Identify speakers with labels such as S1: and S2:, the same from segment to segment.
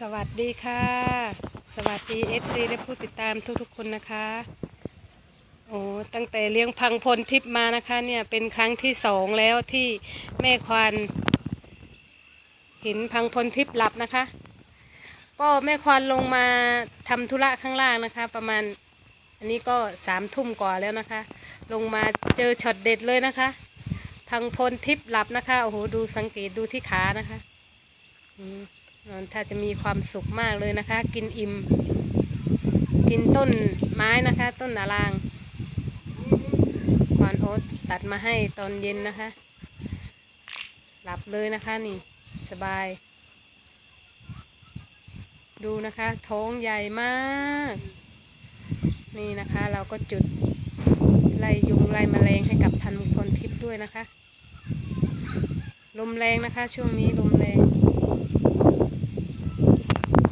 S1: สวัสดีค่ะ สวัสดี FC และผู้ติดตามทุกๆคนนะคะโอ้ตั้งแต่เลี้ยงพังพลทิพย์มานะคะเนี่ยเป็นครั้งที่สองแล้วที่แม่ควานเห็นพังพลทิพย์หลับนะคะ ก็แม่ควานลงมาทำธุระข้างล่างนะคะ ประมาณอันนี้ก็สามทุ่มกว่าแล้วนะคะ ลงมาเจอช็อตเด็ดเลยนะคะ พังพลทิพย์หลับนะคะโอ้โหดูสังเกตดูที่ขานะคะอืม ถ้าจะมีความสุขมากเลยนะคะ กินอิ่ม กินต้นไม้นะคะ ต้นนาลางควานโอ๊ตตัดมาให้ตอนเย็นนะคะ หลับเลยนะคะนี่สบาย ดูนะคะท้องใหญ่มาก นี่นะคะเราก็จุดไล่ยุงไล่แมลงให้กับพันธุ์พลทิพย์ด้วยนะคะ ลมแรงนะคะช่วงนี้ลมแรง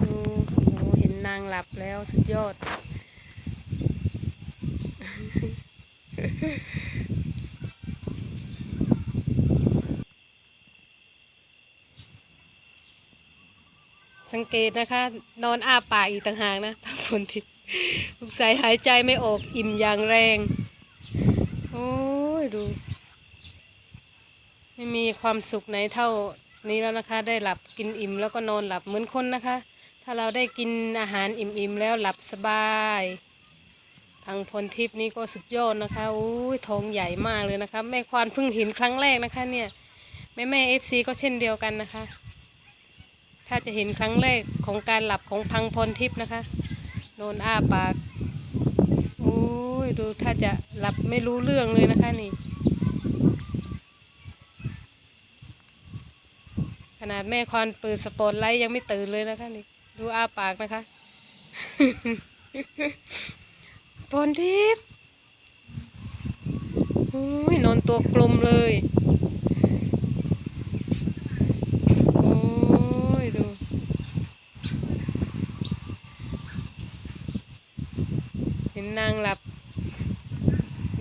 S1: ดูโอ้โหเหลับแล้วสุดยอด สังเกตนะคะ นอนอ้าปากอีกต่างหากนะพักคนทิพย์สงสัยหายใจไม่ออกอิ่มอย่างแรง โอ้ยดู ไม่มีความสุขไหนเท่านี้แล้วนะคะ ได้หลับกินอิ่มแล้วก็นอนหลับเหมือนคนนะคะ ถ้าเราได้กินอาหารอิ่มๆแล้วหลับสบายพังพลทิพย์นี่ก็สุดยอดนะคะอุ้ยท้องใหญ่มากเลยนะคะแม่ควานเพิ่งเห็นครั้งแรกนะคะเนี่ยแม่แม่เอฟซีก็เช่นเดียวกันนะคะ ถ้าจะเห็นครั้งแรกของการหลับของพังพลทิพย์นะคะ โนอนอ้าปากโอ้ยดูถ้าจะหลับไม่รู้เรื่องเลยนะคะนี่ ขนาดแม่ควานเปิดสปอตไลท์ยังไม่ตื่นเลยนะคะนี่ ดูอ้าปากนะคะพรทิพย์โอ้ยนอนตัวกลมเลย โอ้ยดู เห็นนางหลับ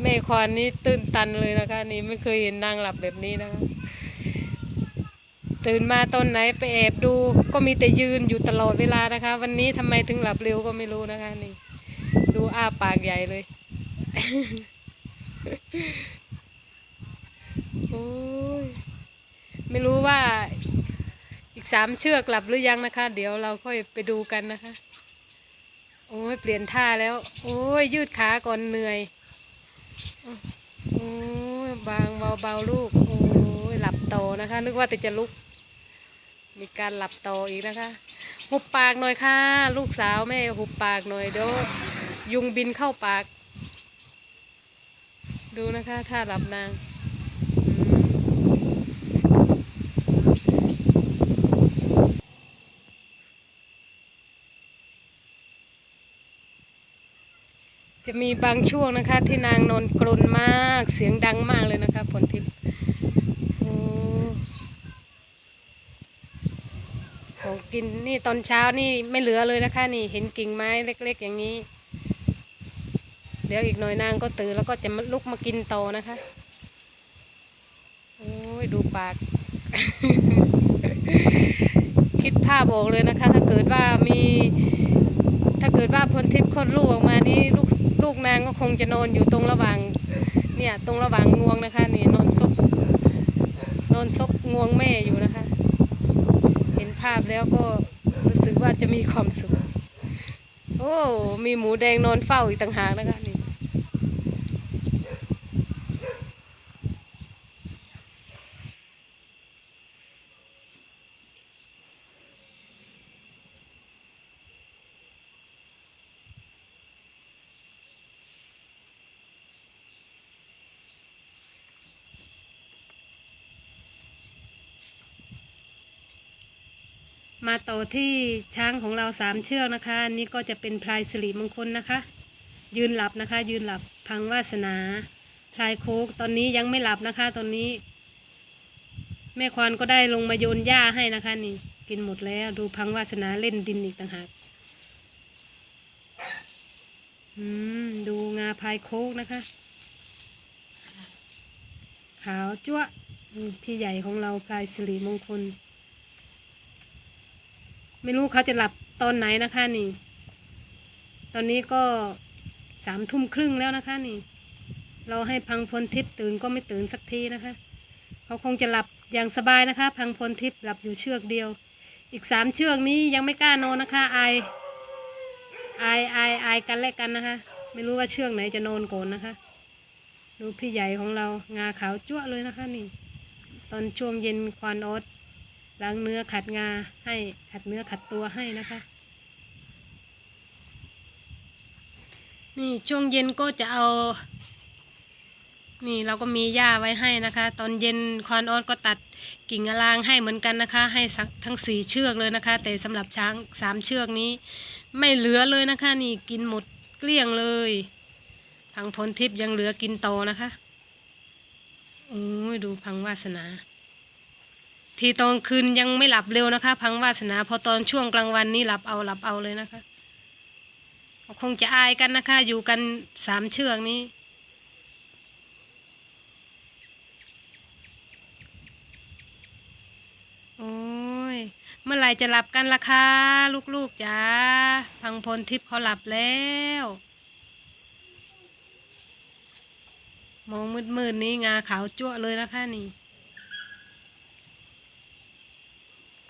S1: แม่ควานนี่ตื่นตันเลยนะคะ นี่ไม่เคยเห็นนางหลับแบบนี้นะคะ ตื่นมาตอนไหนไปแอบดูก็มีแต่ยืนอยู่ตลอดเวลานะคะ วันนี้ทำไมถึงหลับเร็วก็ไม่รู้นะคะนี่ ดูอ้าปากใหญ่เลย โอ้ยไม่รู้ว่าอีกสามเชือกหลับหรือยังนะคะ เดี๋ยวเราค่อยไปดูกันนะคะ โอ้ยเปลี่ยนท่าแล้ว โอ้ยยืดขาก่อนเหนื่อยโอ้ยบางเบาๆลูก โอ้ยหลับโตนะคะ นึกว่าแต่จะลุก มีการหลับต่ออีกนะคะ หุบปากหน่อยค่ะ ลูกสาวแม่หุบปากหน่อยเดี๋ยวยุงบินเข้าปาก ดูนะคะถ้าหลับนางจะมีบางช่วงนะคะที่นางนอนกรนมากเสียงดังมากเลยนะคะผลทิพย์โอ้ของ กินนี่ตอนเช้านี่ไม่เหลือเลยนะคะ นี่เห็นกิ่งไม้เล็ก ๆ อย่างนี้ เดี๋ยวอีกหน่อยนางก็ตื่นแล้วก็จะมาลุกมากินโตนะคะโอ้ยดูปาก คิดภาพออกเลยนะคะ ถ้าเกิดว่ามี ถ้าเกิดว่าพลทิพย์คลอดลูกออกมานี่ลูกลูกนางก็คงจะนอนอยู่ตรงระหว่าง เนี่ยตรงระหว่างงวงนะคะ นี่นอนซบนอนซบงวงแม่อยู่นะคะ ภาพแล้วก็รู้สึกว่าจะมีความสุข โอ้ มีหมูแดงนอนเฝ้าอีกต่างหากนะคะนี่ มาต่อที่ช้างของเราสามเชือกนะคะอันนี่ก็จะเป็นพลายสิริมงคลนะคะ ยืนหลับนะคะ ยืนหลับพังวาสนาพลายโคกตอนนี้ยังไม่หลับนะคะตอนนี้ แม่ควานก็ได้ลงมาโยนหญ้าให้นะคะนี่ กินหมดแล้วดูพังวาสนาเล่นดินอีกต่างหากอืมดูงาพลายโคกนะคะ ขาวจั๊วะพี่ใหญ่ของเราพลายสิริมงคล ไม่รู้เขาจะหลับตอนไหนนะคะนี่ ตอนนี้ก็สามทุ่มครึ่งแล้วนะคะนี่ เราให้พังพลทิพย์ตื่นก็ไม่ตื่นสักทีนะคะ เขาคงจะหลับอย่างสบายนะคะ พังพลทิพย์หลับอยู่เชือกเดียว อีกสามเชือกนี้ยังไม่กล้านอนนะคะอายอายอายอายกันและกันนะคะ ไม่รู้ว่าเชือกไหนจะนอนก่อนนะคะดูพี่ใหญ่ของเรางาขาวจั่วเลยนะคะนี่ ตอนช่วงเย็นควานออส ล้างเนื้อขัดงาให้ขัดเนื้อขัดตัวให้นะคะ นี่ช่วงเย็นก็จะเอา นี่เราก็มีหญ้าไว้ให้นะคะ ตอนเย็นควานออสก็ตัดกิ่งอลางให้เหมือนกันนะคะ ให้ทั้งสี่เชือกเลยนะคะ แต่สำหรับช้างสามเชือกนี้ ไม่เหลือเลยนะคะ นี่กินหมดเกลี้ยงเลยพังพลทิพย์ยังเหลือกินโตนะคะโอ้ยดูพังวาสนา ทีตอนคืนยังไม่หลับเร็วนะคะ พังวาสนา พอตอนช่วงกลางวันนี่หลับเอาหลับเอาเลยนะคะ คงจะอายกันนะคะ อยู่กันสามเชือกนี้โอ้ยเมื่อไหร่จะหลับกันล่ะคะลูกๆจ๋าพังพลทิพย์เขาหลับแล้ว มองมืดๆนี้งาขาวจั่วเลยนะคะนี่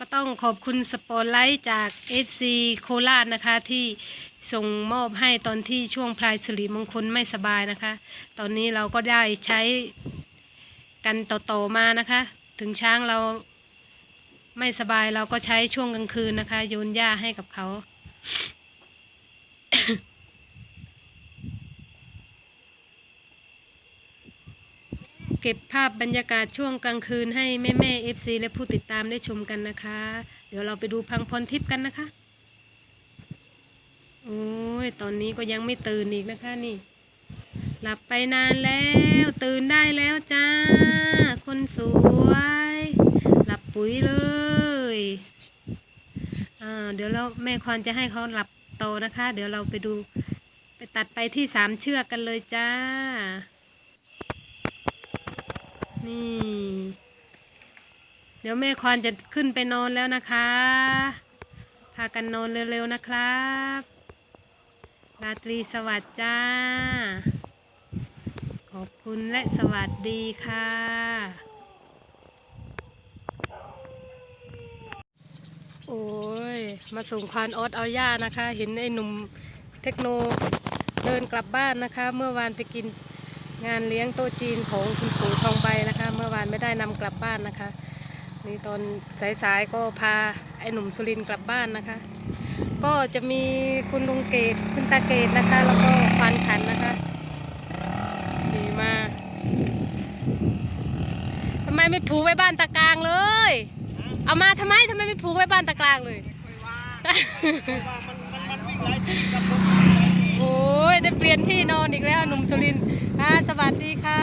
S1: ก็ต้องขอบคุณสปอร์ไลท์จาก FC โคราชนะคะที่ส่งมอบให้ตอนที่ช่วงพลายสิริมงคลไม่สบายนะคะ ตอนนี้เราก็ได้ใช้กันต่อๆมานะคะ ถึงช้างเราไม่สบายเราก็ใช้ช่วงกลางคืนนะคะ โยนหญ้าให้กับเขา เก็บภาพบรรยากาศช่วงกลางคืนให้แม่แม่เอฟซีและผู้ติดตามได้ชมกันนะคะ เดี๋ยวเราไปดูพังพรทิพย์กันนะคะโอ้ยตอนนี้ก็ยังไม่ตื่นอีกนะคะนี่ หลับไปนานแล้ว ตื่นได้แล้วจ้า คนสวย หลับปุ๋ยเลยอ่าเดี๋ยวเราแม่ควานจะให้เขาหลับโตนะคะ เดี๋ยวเราไปดูไปตัดไปที่สามเชือกกันเลยจ้า นี่ เดี๋ยวแม่ควานจะขึ้นไปนอนแล้วนะคะ พากันนอนเร็วๆนะครับ ราตรีสวัสดิ์จ้า ขอบคุณและสวัสดีค่ะโอ้ย มาส่งควานออสเอาย่านะคะ เห็นไอ้หนุ่มเทคโนเดินกลับบ้านนะคะ เมื่อวานไปกิน งานเลี้ยงโต๊ะจีนของคุณปู่ทองใบนะคะ เมื่อวานไม่ได้นำกลับบ้านนะคะนี่ตอนสายๆก็พาไอ้หนุ่มสุรินกลับบ้านนะคะ ก็จะมีคุณลุงเกตคุณตาเกตนะคะ แล้วก็ควานขันนะคะดีมากทำไมไม่ผูกไว้บ้านตากลางเลย เอามาทำไมทำไมไม่ผูกไว้บ้านตากลางเลย โอ้ยได้เปลี่ยนที่นอนอีกแล้วหนุ่มสุรินทร์อ่าสวัสดีค่ะ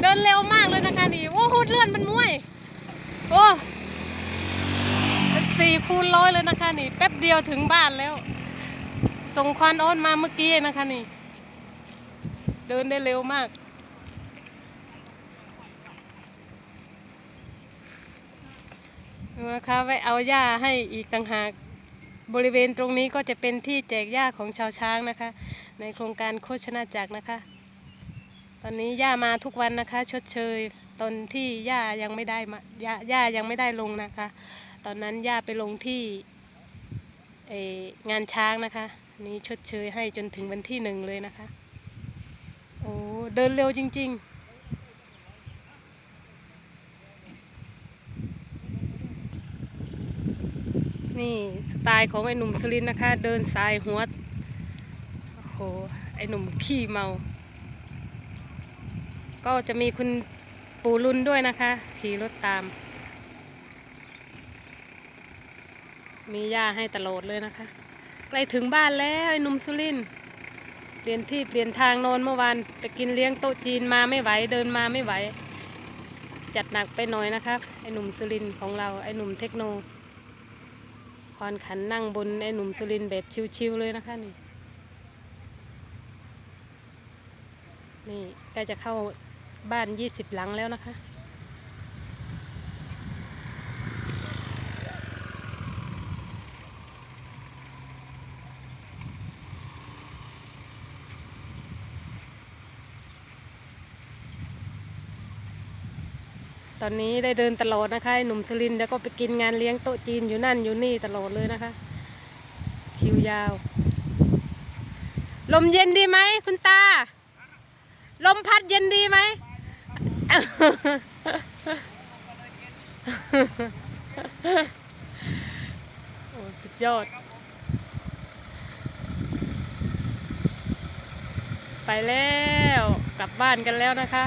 S1: เดินเร็วมากเลยนะคะนี่โอ้โหเลื่อนมันมุ้ยโอ้สี่คูณร้อยเลยนะคะนี่แป๊บเดียวถึงบ้านแล้ว ส่งควันอ้อนมาเมื่อกี้นะคะนี่ เดินได้เร็วมาก นะคะไว้เอาหญ้าให้อีกต่างหาก บริเวณตรงนี้ก็จะเป็นที่แจกหญ้าของชาวช้างนะคะ ในโครงการโฆษณาจักรนะคะ ตอนนี้หญ้ามาทุกวันนะคะ ชดเชยตอนที่หญ้ายังไม่ได้มาหญ้าหญ้ายังไม่ได้ลงนะคะ ตอนนั้นหญ้าไปลงที่งานช้างนะคะนนี้ชดเชยให้จนถึงวันที่หนึ่งเลยนะคะ โอ้เดินเร็วจริง ๆ นี่สไตล์ของไอ้หนุ่มสุรินนะคะ เดินสายหัวโอ้โหไอ้หนุ่มขี้เมา ก็จะมีคุณปู่ลุนด้วยนะคะ ขี่รถตาม มีหญ้าให้ตลอดเลยนะคะ ใกล้ถึงบ้านแล้วไอ้หนุ่มสุรินเปลี่ยนที่เปลี่ยนทางนอนเมื่อวานไปกินเลี้ยงโต๊ะจีนมาไม่ไหวเดินมาไม่ไหว จัดหนักไปหน่อยนะคะไอ้หนุ่มสุรินของเราไอ้หนุ่มเทคโน พรขันนั่งบนไอ้หนุ่มสุรินแบบชิวๆเลยนะคะนี่ นี่ใกล้จะเข้าบ้านยี่สิบหลังแล้วนะคะ อนนี้ได้เดินตลอดนะคะหนุ่มสลินแล้วก็ไปกินงานเลี้ยงโต๊ะจีนอยู่นั่นอยู่นี่ตลอดเลยนะคะ คิวยาว ลมเย็นดีไหมคุณตา ลมพัดเย็นดีไหมโอ้สุดยอด ไปแล้ว กลับบ้านกันแล้วนะคะ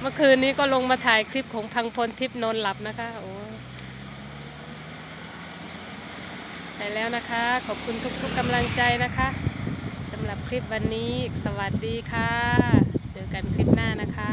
S1: เมื่อคืนนี้ก็ลงมาถ่ายคลิปของพังพลทิพย์นอนหลับนะคะโอ้ไปแล้วนะคะ ขอบคุณทุกๆกำลังใจนะคะสำหรับคลิปวันนี้ สวัสดีค่ะ เจอกันคลิปหน้านะคะ